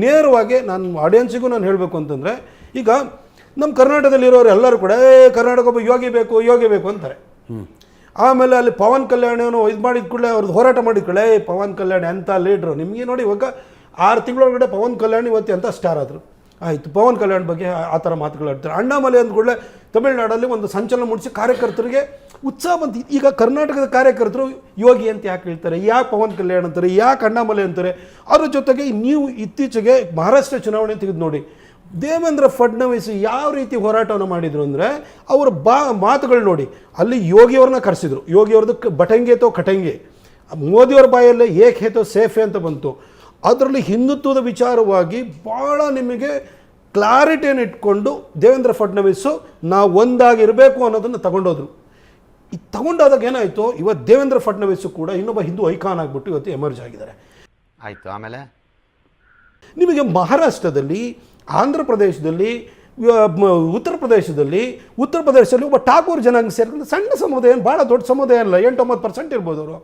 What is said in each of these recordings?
ನೇರವಾಗಿ ನಾನು ಆಡಿಯನ್ಸಿಗೂ ನಾನು ಹೇಳಬೇಕು ಅಂತಂದರೆ ಈಗ ನಮ್ಮ ಕರ್ನಾಟಕದಲ್ಲಿರೋರು ಎಲ್ಲರೂ ಕೂಡ ಏ ಕರ್ನಾಟಕ ಒಬ್ಬ ಯೋಗಿ ಬೇಕು ಯೋಗಿ ಬೇಕು ಅಂತಾರೆ. ಆಮೇಲೆ ಅಲ್ಲಿ ಪವನ್ ಕಲ್ಯಾಣನು ಇದು ಮಾಡಿದ ಕೂಡಲೇ ಅವ್ರದ್ದು ಹೋರಾಟ ಮಾಡಿದ ಕೂಡಲೇ ಏ ಪವನ್ ಕಲ್ಯಾಣ್ ಎಂಥ ಲೀಡ್ರು ನಿಮಗೆ ನೋಡಿ ಇವಾಗ ಆರು ತಿಂಗಳೊಳಗಡೆ ಪವನ್ ಕಲ್ಯಾಣ್ ಇವತ್ತು ಎಂಥ ಸ್ಟಾರ್ ಆದರು. ಆಯಿತು ಪವನ್ ಕಲ್ಯಾಣ್ ಬಗ್ಗೆ ಆ- ಥರ ಮಾತುಗಳು ಆಡ್ತಾರೆ ಅಣ್ಣಾಮಲೆ ಅಂದ ಕೂಡಲೇ ತಮಿಳುನಾಡಲ್ಲಿ ಒಂದು ಸಂಚಲನ ಮೂಡಿಸಿ ಕಾರ್ಯಕರ್ತರಿಗೆ ಉತ್ಸಾಹ ಬಂತು ಈಗ ಕರ್ನಾಟಕದ ಕಾರ್ಯಕರ್ತರು ಯೋಗಿ ಅಂತ ಯಾಕೆ ಹೇಳ್ತಾರೆ? ಯಾಕೆ ಪವನ್ ಕಲ್ಯಾಣ್ ಅಂತಾರೆ? ಯಾಕೆ ಅಣ್ಣಾಮಲೆ ಅಂತಾರೆ? ಅದ್ರ ಜೊತೆಗೆ ನೀವು ಇತ್ತೀಚೆಗೆ ಮಹಾರಾಷ್ಟ್ರ ಚುನಾವಣೆ ತೆಗೆದು ನೋಡಿ. ದೇವೇಂದ್ರ ಫಡ್ನವೀಸ್ ಯಾವ ರೀತಿ ಹೋರಾಟವನ್ನು ಮಾಡಿದರು ಅಂದರೆ ಅವರ ಬಾ ಮಾತುಗಳು ನೋಡಿ. ಅಲ್ಲಿ ಯೋಗಿಯವ್ರನ್ನ ಕರೆಸಿದ್ರು. ಯೋಗಿಯವ್ರದ್ದು ಬಟಂಗೆ ತೋ ಕಟಂಗೆ. ಮೋದಿಯವ್ರ ಬಾಯಲ್ಲೇ ಏಕ್ ಹೇತೋ ಸೇಫೆ ಅಂತ ಬಂತು. ಅದರಲ್ಲಿ ಹಿಂದುತ್ವದ ವಿಚಾರವಾಗಿ ಭಾಳ ನಿಮಗೆ ಕ್ಲಾರಿಟಿಯನ್ನು ಇಟ್ಕೊಂಡು ದೇವೇಂದ್ರ ಫಡ್ನವೀಸು ನಾವು ಒಂದಾಗಿರಬೇಕು ಅನ್ನೋದನ್ನು ತಗೊಂಡೋದ್ರು. ಇದು ತಗೊಂಡಾದಾಗ ಏನಾಯಿತು? ಇವತ್ತು ದೇವೇಂದ್ರ ಫಡ್ನವೀಸು ಕೂಡ ಇನ್ನೊಬ್ಬ ಹಿಂದೂ ಐಕಾನ್ ಆಗಿಬಿಟ್ಟು ಇವತ್ತು ಎಮರ್ಜ್ ಆಗಿದ್ದಾರೆ. ಆಯಿತು ಆಮೇಲೆ? ನಿಮಗೆ ಮಹಾರಾಷ್ಟ್ರದಲ್ಲಿ ಆಂಧ್ರ ಪ್ರದೇಶದಲ್ಲಿ ಉತ್ತರ ಪ್ರದೇಶದಲ್ಲಿ ಉತ್ತರ ಪ್ರದೇಶದಲ್ಲಿ ಒಬ್ಬ ಠಾಕೂರ್ ಜನಾಂಗ ಸೇರಿಕೊಂಡು ಸಣ್ಣ ಸಮುದಾಯ ಏನು ಭಾಳ ದೊಡ್ಡ ಸಮುದಾಯ ಅಲ್ಲ ಎಂಟೊಂಬತ್ತು ಪರ್ಸೆಂಟ್ ಇರ್ಬೋದು ಅವರು.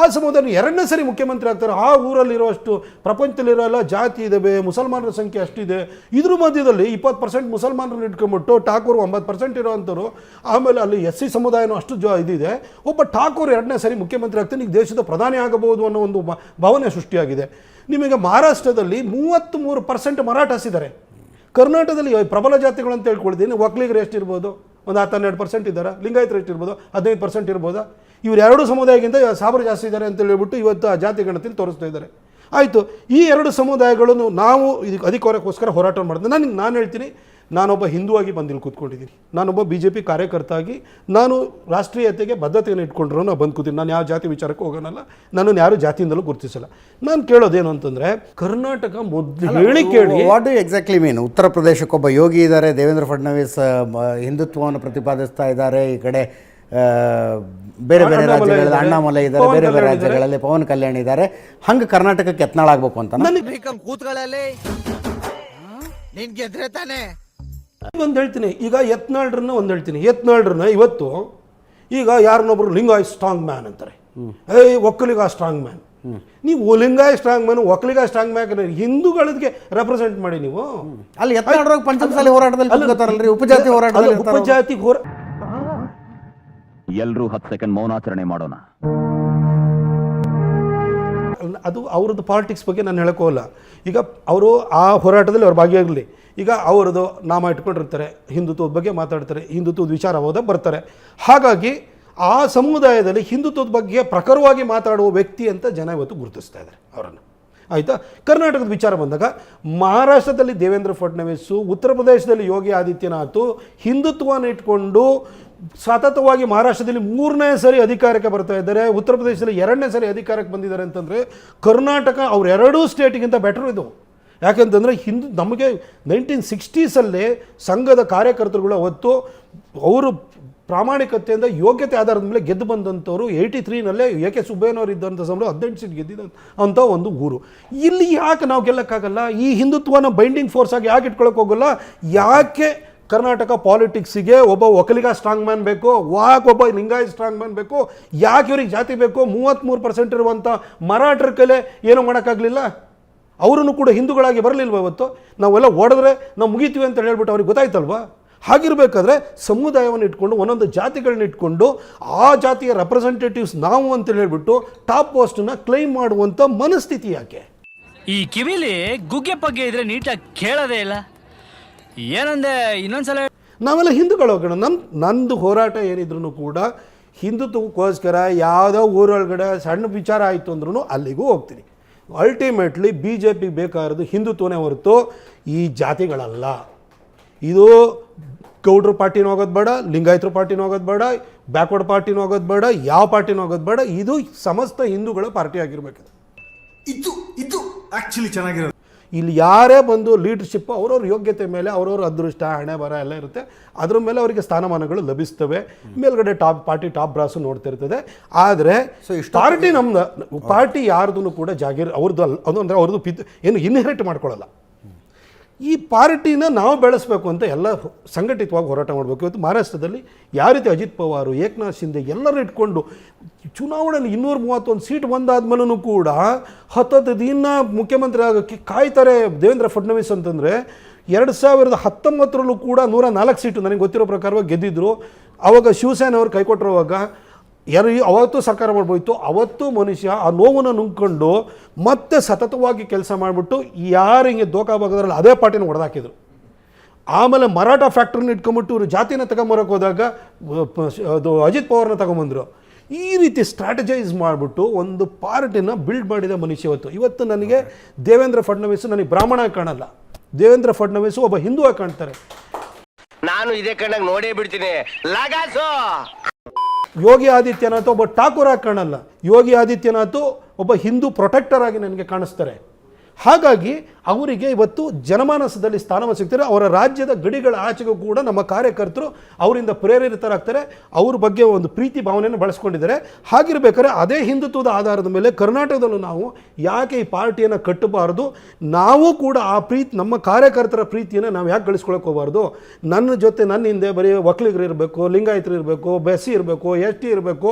ಆ ಸಮುದಾಯ ಎರಡನೇ ಸರಿ ಮುಖ್ಯಮಂತ್ರಿ ಆಗ್ತಾರೆ. ಆ ಊರಲ್ಲಿರುವಷ್ಟು ಪ್ರಪಂಚದಲ್ಲಿರೋ ಎಲ್ಲ ಜಾತಿ ಇದ್ದಾವೆ ಮುಸಲ್ಮಾನರ ಸಂಖ್ಯೆ ಅಷ್ಟಿದೆ. ಇದ್ರ ಮಧ್ಯದಲ್ಲಿ ಇಪ್ಪತ್ತು ಪರ್ಸೆಂಟ್ ಮುಸಲ್ಮಾನರನ್ನ ಇಟ್ಕೊಂಬಿಟ್ಟು ಠಾಕೂರ್ ಒಂಬತ್ತು ಪರ್ಸೆಂಟ್ ಇರೋವಂಥವ್ರು, ಆಮೇಲೆ ಅಲ್ಲಿ ಎಸ್ ಸಿ ಸಮುದಾಯನೂ ಅಷ್ಟು ಜ ಇದಿದೆ. ಒಬ್ಬ ಠಾಕೂರ್ ಎರಡನೇ ಸರಿ ಮುಖ್ಯಮಂತ್ರಿ ಆಗ್ತಾನೆ, ಈಗ ದೇಶದ ಪ್ರಧಾನಿ ಆಗಬಹುದು ಅನ್ನೋ ಒಂದು ಭಾವನೆ ಸೃಷ್ಟಿಯಾಗಿದೆ. ನಿಮಗೆ ಮಹಾರಾಷ್ಟ್ರದಲ್ಲಿ ಮೂವತ್ತ್ ಮೂರು ಪರ್ಸೆಂಟ್ ಮರಾಠಾಸ್ ಇದ್ದಾರೆ ಕರ್ನಾಟಕದಲ್ಲಿ ಪ್ರಬಲ ಜಾತಿಗಳು ಅಂತ ಹೇಳ್ಕೊಳ್ತೀನಿ ಒಕ್ಕಲಿಗರು ಎಷ್ಟಿರ್ಬೋದು? ಒಂದು ಹತ್ತು ಹನ್ನೆರಡು ಪರ್ಸೆಂಟ್ ಇದ್ದಾರೆ? ಲಿಂಗಾಯತರು ಎಷ್ಟಿರ್ಬೋದು ಹದಿನೈದು ಪರ್ಸೆಂಟ್ ಇರ್ಬೋದು? ಇವ್ರು ಎರಡು ಸಮುದಾಯಕ್ಕಿಂತ ಸಾವಿರ ಜಾಸ್ತಿ ಇದ್ದಾರೆ ಅಂತ ಹೇಳ್ಬಿಟ್ಟು ಇವತ್ತು ಆ ಜಾತಿ ಗಣತಿಯಲ್ಲಿ ತೋರಿಸ್ತಾ ಇದ್ದಾರೆ. ಆಯಿತು, ಈ ಎರಡು ಸಮುದಾಯಗಳನ್ನು ನಾವು ಇದಕ್ಕೆ ಅಧಿಕಾರಕ್ಕೋಸ್ಕರ ಹೋರಾಟ ಮಾಡಿದ್ವಿ ನಾನು ನಾನು ಹೇಳ್ತೀನಿ ನಾನೊಬ್ಬ ಹಿಂದೂ ಆಗಿ ಇಲ್ಲಿ ಕೂತ್ಕೊಂಡಿದ್ದೀನಿ ನಾನೊಬ್ಬ ಬಿ ಜೆ ಪಿ ಕಾರ್ಯಕರ್ತ ಆಗಿ ನಾನು ರಾಷ್ಟ್ರೀಯತೆಗೆ ಬದ್ಧತೆಯನ್ನು ಇಟ್ಕೊಂಡ್ರು ನಾನು ಬಂದು ಕೂತೀನಿ. ನಾನು ಯಾವ ಜಾತಿ ವಿಚಾರಕ್ಕೆ ಹೋಗೋನಲ್ಲ. ನಾನು ಯಾರು ಜಾತಿಯಿಂದಲೂ ಗುರುತಿಸಲ್ಲ. ನಾನು ಕೇಳೋದೇನು ಅಂತಂದರೆ ಕರ್ನಾಟಕ ಮೊದಲು ಹೇಳಿ ಕೇಳಿ ವಾಟ್ ಎಕ್ಸಾಕ್ಟ್ಲಿ ಮೀನ್ ಉತ್ತರ ಪ್ರದೇಶಕ್ಕೊಬ್ಬ ಯೋಗಿ ಇದ್ದಾರೆ ದೇವೇಂದ್ರ ಫಡ್ನವೀಸ್ ಹಿಂದುತ್ವವನ್ನು ಪ್ರತಿಪಾದಿಸ್ತಾ ಇದ್ದಾರೆ. ಈ ಕಡೆ ಬೇರೆ ಬೇರೆ ರಾಜ್ಯಗಳಲ್ಲಿ ಅಣ್ಣಾಮಲೆ ಅಣ್ಣಾಮಲೈ ಇದ್ದಾರೆ ಬೇರೆ ಬೇರೆ ರಾಜ್ಯಗಳಲ್ಲಿ ಪವನ್ ಕಲ್ಯಾಣ್ ಇದ್ದಾರೆ. ಹಂಗೆ ಕರ್ನಾಟಕಕ್ಕೆ ಎತ್ನಾಳಾಗಬೇಕು ಅಂತ ನನಗೆ ಕೂತ್ಗಳಲ್ಲಿ ನಿನ್ ಗೆದ್ರೆ ತಾನೆ. ಒಂದು ಹೇಳ್ತೀನಿ ಈಗ ಯತ್ನಾಳ್ರನ್ನ ಒಂದು ಹೇಳ್ತೀನಿ. ಯತ್ನಾಳ್ರನ್ನ ಇವತ್ತು ಈಗ ಯಾರನ್ನೊಬ್ರು ಲಿಂಗಾಯ್ ಸ್ಟ್ರಾಂಗ್ ಮ್ಯಾನ್ ಅಂತಾರೆ. ಏ ಒಕ್ಕಲಿಗ ಸ್ಟ್ರಾಂಗ್ ಮ್ಯಾನ್. ನೀವು Lingayat strong man Vokkaliga strong man ಹಿಂದೂಗಳಿಗೆ ರೆಪ್ರೆಸೆಂಟ್ ಮಾಡಿ ನೀವು. ಅಲ್ಲಿ ಎತ್ನಾಳ್ ಪಂಚಮಸಾಲಿ ಹೋರಾಟದಲ್ಲಿ ಉಪಜಾತಿ ಹೋರಾಟದಲ್ಲಿ. ಉಪಜಾತಿ ಹೋರಾ ಎಲ್ಲರೂ ಹತ್ತು ಸೆಕೆಂಡ್ ಮೌನಾಚರಣೆ ಮಾಡೋಣ. ಅದು ಅವ್ರದ್ದು ಪಾಲಿಟಿಕ್ಸ್ ಬಗ್ಗೆ ನಾನು ಹೇಳೋಕ್ಕೋಲ್ಲ ಈಗ ಅವರು ಆ ಹೋರಾಟದಲ್ಲಿ ಅವ್ರು ಭಾಗಿಯಾಗಲಿ. ಈಗ ಅವರದು ನಾಮ ಇಟ್ಕೊಂಡಿರ್ತಾರೆ, ಹಿಂದುತ್ವದ ಬಗ್ಗೆ ಮಾತಾಡ್ತಾರೆ, ಹಿಂದುತ್ವದ ವಿಚಾರ ಹೋದಾಗ ಬರ್ತಾರೆ. ಹಾಗಾಗಿ ಆ ಸಮುದಾಯದಲ್ಲಿ ಹಿಂದುತ್ವದ ಬಗ್ಗೆ ಪ್ರಖರವಾಗಿ ಮಾತಾಡುವ ವ್ಯಕ್ತಿ ಅಂತ ಜನ ಇವತ್ತು ಗುರುತಿಸ್ತಾ ಇದ್ದಾರೆ ಅವರನ್ನು. ಆಯಿತಾ? ಕರ್ನಾಟಕದ ವಿಚಾರ ಬಂದಾಗ ಮಹಾರಾಷ್ಟ್ರದಲ್ಲಿ ದೇವೇಂದ್ರ ಫಡ್ನವೀಸು, ಉತ್ತರ ಪ್ರದೇಶದಲ್ಲಿ ಯೋಗಿ ಆದಿತ್ಯನಾಥ್ ಹಿಂದುತ್ವವನ್ನು ಇಟ್ಕೊಂಡು ಸತತವಾಗಿ ಮಹಾರಾಷ್ಟ್ರದಲ್ಲಿ ಮೂರನೇ ಸರಿ ಅಧಿಕಾರಕ್ಕೆ ಬರ್ತಾ ಇದ್ದಾರೆ. ಉತ್ತರ ಪ್ರದೇಶದಲ್ಲಿ ಎರಡನೇ ಸರಿ ಅಧಿಕಾರಕ್ಕೆ ಬಂದಿದ್ದಾರೆ ಅಂತಂದರೆ ಕರ್ನಾಟಕ ಅವ್ರ ಎರಡೂ ಸ್ಟೇಟಿಗಿಂತ ಬೆಟರ್ ಇದು. ಯಾಕಂತಂದರೆ ಹಿಂದೂ ನಮಗೆ ನೈನ್ಟೀನ್ ಸಿಕ್ಸ್ಟೀಸಲ್ಲೇ ಸಂಘದ ಕಾರ್ಯಕರ್ತರುಗಳು ಅವತ್ತು ಅವರು ಪ್ರಾಮಾಣಿಕತೆಯಿಂದ ಯೋಗ್ಯತೆ ಆಧಾರದ ಮೇಲೆ ಗೆದ್ದು ಬಂದಂಥವ್ರು ಏಯ್ಟಿ ತ್ರೀನಲ್ಲೇ ಎ ಕೆ ಸುಬ್ಬಯ್ಯನವರು ಇದ್ದಂಥ ಸಂಬಳ ಹದಿನೆಂಟು ಸೀಟ್ ಗೆದ್ದಿದ್ದ ಅಂಥ ಒಂದು ಊರು. ಇಲ್ಲಿ ಯಾಕೆ ನಾವು ಗೆಲ್ಲಕ್ಕಾಗಲ್ಲ? ಈ ಹಿಂದುತ್ವನ ಬೈಂಡಿಂಗ್ ಫೋರ್ಸ್ ಆಗಿ ಯಾಕೆ ಇಟ್ಕೊಳಕ್ಕೆ ಹೋಗಲ್ಲ? ಯಾಕೆ ಕರ್ನಾಟಕ ಪಾಲಿಟಿಕ್ಸಿಗೆ ಒಬ್ಬ ಒಕ್ಕಲಿಗ ಸ್ಟ್ರಾಂಗ್ ಮ್ಯಾನ್ ಬೇಕು ವಾಕ್ ಒಬ್ಬ ಲಿಂಗಾಯತ್ ಸ್ಟ್ರಾಂಗ್ ಮ್ಯಾನ್ ಬೇಕು, ಯಾಕೆ ಇವ್ರಿಗೆ ಜಾತಿ ಬೇಕು ಮೂವತ್ತ್ಮೂರು ಪರ್ಸೆಂಟ್ ಇರುವಂಥ ಮರಾಠರ ಕಲೆ ಏನೂ ಮಾಡೋಕ್ಕಾಗಲಿಲ್ಲ? ಅವರನ್ನು ಕೂಡ ಹಿಂದೂಗಳಾಗಿ ಬರಲಿಲ್ವ ಇವತ್ತು? ನಾವೆಲ್ಲ ಓಡಿದ್ರೆ ನಾವು ಮುಗಿತೀವಿ ಅಂತ ಹೇಳ್ಬಿಟ್ಟು ಅವ್ರಿಗೆ ಗೊತ್ತಾಯ್ತಲ್ವಾ? ಹಾಗಿರಬೇಕಾದ್ರೆ ಸಮುದಾಯವನ್ನು ಇಟ್ಕೊಂಡು, ಒಂದೊಂದು ಜಾತಿಗಳನ್ನ ಇಟ್ಕೊಂಡು, ಆ ಜಾತಿಯ ರೆಪ್ರೆಸೆಂಟೇಟಿವ್ಸ್ ನಾವು ಅಂತ ಹೇಳಿಬಿಟ್ಟು ಟಾಪ್ ಪೋಸ್ಟನ್ನ ಕ್ಲೈಮ್ ಮಾಡುವಂಥ ಮನಸ್ಥಿತಿ ಯಾಕೆ? ಈ ಕಿವಿಲಿ ಗುಗ್ಗೆ ಪಗ್ಗೆ ಇದ್ರೆ ನೀಟಾಗಿ ಕೇಳೋದೇ ಇಲ್ಲ. ಏನಂದೆ? ಇನ್ನೊಂದ್ಸಲ ನಾವೆಲ್ಲ ಹಿಂದೂಗಳು ಹೋಗೋಣ. ನಮ್ಮ ನಂದು ಹೋರಾಟ ಏನಿದ್ರು ಕೂಡ ಹಿಂದುತ್ವಕ್ಕೋಸ್ಕರ ಯಾವುದೋ ಊರೊಳಗಡೆ ಸಣ್ಣ ವಿಚಾರ ಆಯಿತು ಅಂದ್ರೂ ಅಲ್ಲಿಗೂ ಹೋಗ್ತೀನಿ. ಅಲ್ಟಿಮೇಟ್ಲಿ ಬಿ ಜೆ ಪಿಗೆ ಬೇಕಾಗಿರೋದು ಹಿಂದುತ್ವನೇ ಹೊರತು ಈ ಜಾತಿಗಳಲ್ಲ. ಇದು ಗೌಡ್ರ ಪಾರ್ಟಿನೂ ಹೋಗೋದು ಬೇಡ ಲಿಂಗಾಯತರ ಪಾರ್ಟಿನೂ ಹೋಗೋದು ಬೇಡ ಬ್ಯಾಕ್ವರ್ಡ್ ಪಾರ್ಟಿನೂ ಹೋಗೋದು ಬೇಡ ಯಾವ ಪಾರ್ಟಿನೂ ಹೋಗೋದು ಬೇಡ. ಇದು ಸಮಸ್ತ ಹಿಂದೂಗಳ ಪಾರ್ಟಿ ಆಗಿರಬೇಕಿದೆ ಇದು ಇದು ಆ್ಯಕ್ಚುಲಿ ಚೆನ್ನಾಗಿರೋದು. ಇಲ್ಲಿ ಯಾರೇ ಬಂದು ಲೀಡರ್ಶಿಪ್ ಅವ್ರವ್ರ ಯೋಗ್ಯತೆ ಮೇಲೆ ಅವ್ರವ್ರ ಅದೃಷ್ಟ ಹಣೆ ಬರ ಎಲ್ಲ ಇರುತ್ತೆ. ಅದ್ರ ಮೇಲೆ ಅವರಿಗೆ ಸ್ಥಾನಮಾನಗಳು ಲಭಿಸ್ತವೆ. ಮೇಲ್ಗಡೆ ಟಾಪ್ ಪಾರ್ಟಿ ಟಾಪ್ ಬ್ರಾಸು ನೋಡ್ತಿರ್ತದೆ. ಆದರೆ ಪಾರ್ಟಿ ನಮ್ದು ಪಾರ್ಟಿ ಯಾರ್ದು ಕೂಡ ಜಾಗೀರ್ ಅವ್ರದ್ದು ಅಲ್ಲ ಅದು ಅಂದರೆ ಅವ್ರದ್ದು ಪಿತ್ ಏನು ಇನ್ಹೆರಿಟ್ ಮಾಡ್ಕೊಳ್ಳಲ್ಲ ಈ ಪಾರ್ಟಿನ ನಾವು ಬೆಳೆಸಬೇಕು ಅಂತ ಎಲ್ಲ ಸಂಘಟಿತವಾಗಿ ಹೋರಾಟ ಮಾಡಬೇಕು. ಇವತ್ತು ಮಹಾರಾಷ್ಟ್ರದಲ್ಲಿ ಯಾವ ರೀತಿ ಅಜಿತ್ ಪವಾರ್, ಏಕನಾಥ್ ಶಿಂದೆ ಎಲ್ಲರೂ ಇಟ್ಕೊಂಡು ಚುನಾವಣೆಯಲ್ಲಿ ಇನ್ನೂರ ಮೂವತ್ತೊಂದು ಸೀಟ್ ಬಂದಾದ್ಮೇಲೂ ಕೂಡ ಹತ್ತತ್ತು ದಿನ ಮುಖ್ಯಮಂತ್ರಿ ಆಗೋಕ್ಕೆ ಕಾಯ್ತಾರೆ ದೇವೇಂದ್ರ ಫಡ್ನವೀಸ್ ಅಂತಂದರೆ ಎರಡು ಸಾವಿರದ ಹತ್ತೊಂಬತ್ತರಲ್ಲೂ ಕೂಡ ನೂರ ನಾಲ್ಕು ಸೀಟು ನನಗೆ ಗೊತ್ತಿರೋ ಪ್ರಕಾರವಾಗಿ ಗೆದ್ದಿದ್ರು. ಆವಾಗ ಶಿವಸೇನೆ ಅವರು ಕೈಕೊಟ್ಟಿರುವಾಗ ಯಾರು ಅವತ್ತು ಸರ್ಕಾರ ಮಾಡ್ಬೋಯ್ತು, ಅವತ್ತು ಮನುಷ್ಯ ಆ ನೋವನ್ನು ನುಂಗ್ಕೊಂಡು ಮತ್ತೆ ಸತತವಾಗಿ ಕೆಲಸ ಮಾಡಿಬಿಟ್ಟು ಯಾರು ಹಿಂಗೆ ದೋಖಾಭಾಗದ್ರಲ್ಲಿ ಅದೇ ಪಾರ್ಟಿನ ಹೊಡೆದಾಕಿದ್ರು. ಆಮೇಲೆ ಮರಾಠ ಫ್ಯಾಕ್ಟ್ರಿನ ಇಟ್ಕೊಂಬಿಟ್ಟು ಇವರು ಜಾತಿನ ತಗೊಂಬರೋಕೆ ಹೋದಾಗ, ಅದು ಅಜಿತ್ ಪವಾರ್ನ ತಗೊಂಬಂದರು. ಈ ರೀತಿ ಸ್ಟ್ರಾಟಜೈಸ್ ಮಾಡಿಬಿಟ್ಟು ಒಂದು ಪಾರ್ಟಿನ ಬಿಲ್ಡ್ ಮಾಡಿದ ಮನುಷ್ಯ ಇವತ್ತು. ಇವತ್ತು ನನಗೆ ದೇವೇಂದ್ರ ಫಡ್ನವೀಸ್ ನನಗೆ ಬ್ರಾಹ್ಮಣ ಕಾಣಲ್ಲ. ದೇವೇಂದ್ರ ಫಡ್ನವೀಸ್ ಒಬ್ಬ ಹಿಂದೂ ಕಾಣ್ತಾರೆ. ನಾನು ಇದೇ ಕಣ್ಣಾಗ ನೋಡೇ ಬಿಡ್ತೀನಿ. ಯೋಗಿ ಆದಿತ್ಯನಾಥ್ ಒಬ್ಬ ಠಾಕೂರಾಗಿ ಕಾಣಲ್ಲ. ಯೋಗಿ ಆದಿತ್ಯನಾಥ್ ಒಬ್ಬ ಹಿಂದೂ ಪ್ರೊಟೆಕ್ಟರ್ ಆಗಿ ನನಗೆ ಕಾಣಿಸ್ತಾರೆ. ಹಾಗಾಗಿ ಅವರಿಗೆ ಇವತ್ತು ಜನಮಾನಸದಲ್ಲಿ ಸ್ಥಾನವನ್ನು ಸಿಗ್ತಾರೆ. ಅವರ ರಾಜ್ಯದ ಗಡಿಗಳ ಆಚೆಗೂ ಕೂಡ ನಮ್ಮ ಕಾರ್ಯಕರ್ತರು ಅವರಿಂದ ಪ್ರೇರಿತರಾಗ್ತಾರೆ. ಅವ್ರ ಬಗ್ಗೆ ಒಂದು ಪ್ರೀತಿ ಭಾವನೆಯನ್ನು ಬಳಸ್ಕೊಂಡಿದ್ದಾರೆ. ಹಾಗಿರ್ಬೇಕಾದ್ರೆ ಅದೇ ಹಿಂದುತ್ವದ ಆಧಾರದ ಮೇಲೆ ಕರ್ನಾಟಕದಲ್ಲೂ ನಾವು ಯಾಕೆ ಈ ಪಾರ್ಟಿಯನ್ನು ಕಟ್ಟಬಾರದು? ನಾವು ಕೂಡ ಆ ಪ್ರೀತಿ, ನಮ್ಮ ಕಾರ್ಯಕರ್ತರ ಪ್ರೀತಿಯನ್ನು ನಾವು ಯಾಕೆ ಗಳಿಸ್ಕೊಳಕ್ಕೆ ಹೋಗಬಾರ್ದು? ನನ್ನ ಜೊತೆ ನನ್ನ ಹಿಂದೆ ಬರೀ ಒಕ್ಕಲಿಗರು ಇರಬೇಕು, ಲಿಂಗಾಯತರು ಇರಬೇಕು, ಬೆಸ್ಸಿ ಇರಬೇಕು, ಎಸ್ ಟಿ ಇರಬೇಕು,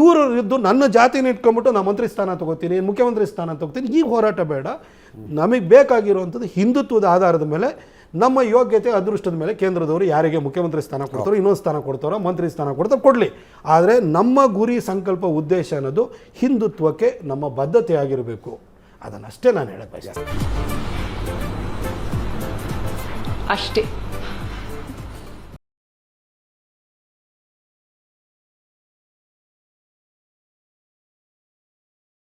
ಇವರು ಇದ್ದು ನನ್ನ ಜಾತಿನ ಇಟ್ಕೊಂಡ್ಬಿಟ್ಟು ನಾನು ಮಂತ್ರಿ ಸ್ಥಾನ ತಗೋತೀನಿ, ಮುಖ್ಯಮಂತ್ರಿ ಸ್ಥಾನ ತಗೋತೀನಿ. ಈ ಹೋರಾಟ ಬೇಡ. ನಮಗೆ ಬೇಕಾಗಿರುವಂಥದ್ದು ಹಿಂದುತ್ವದ ಆಧಾರದ ಮೇಲೆ ನಮ್ಮ ಯೋಗ್ಯತೆ ಅದೃಷ್ಟದ ಮೇಲೆ ಕೇಂದ್ರದವರು ಯಾರಿಗೆ ಮುಖ್ಯಮಂತ್ರಿ ಸ್ಥಾನ ಕೊಡ್ತಾರೋ ಇನ್ನೊಂದು ಸ್ಥಾನ ಕೊಡ್ತಾರೋ ಮಂತ್ರಿ ಸ್ಥಾನ ಕೊಡ್ತಾರೋ ಕೊಡಲಿ. ಆದರೆ ನಮ್ಮ ಗುರಿ ಸಂಕಲ್ಪ ಉದ್ದೇಶ ಅನ್ನೋದು ಹಿಂದುತ್ವಕ್ಕೆ ನಮ್ಮ ಬದ್ಧತೆ ಆಗಿರಬೇಕು ಅದನ್ನಷ್ಟೇ ನಾನು ಹೇಳಬೇಕು ಅಷ್ಟೇ.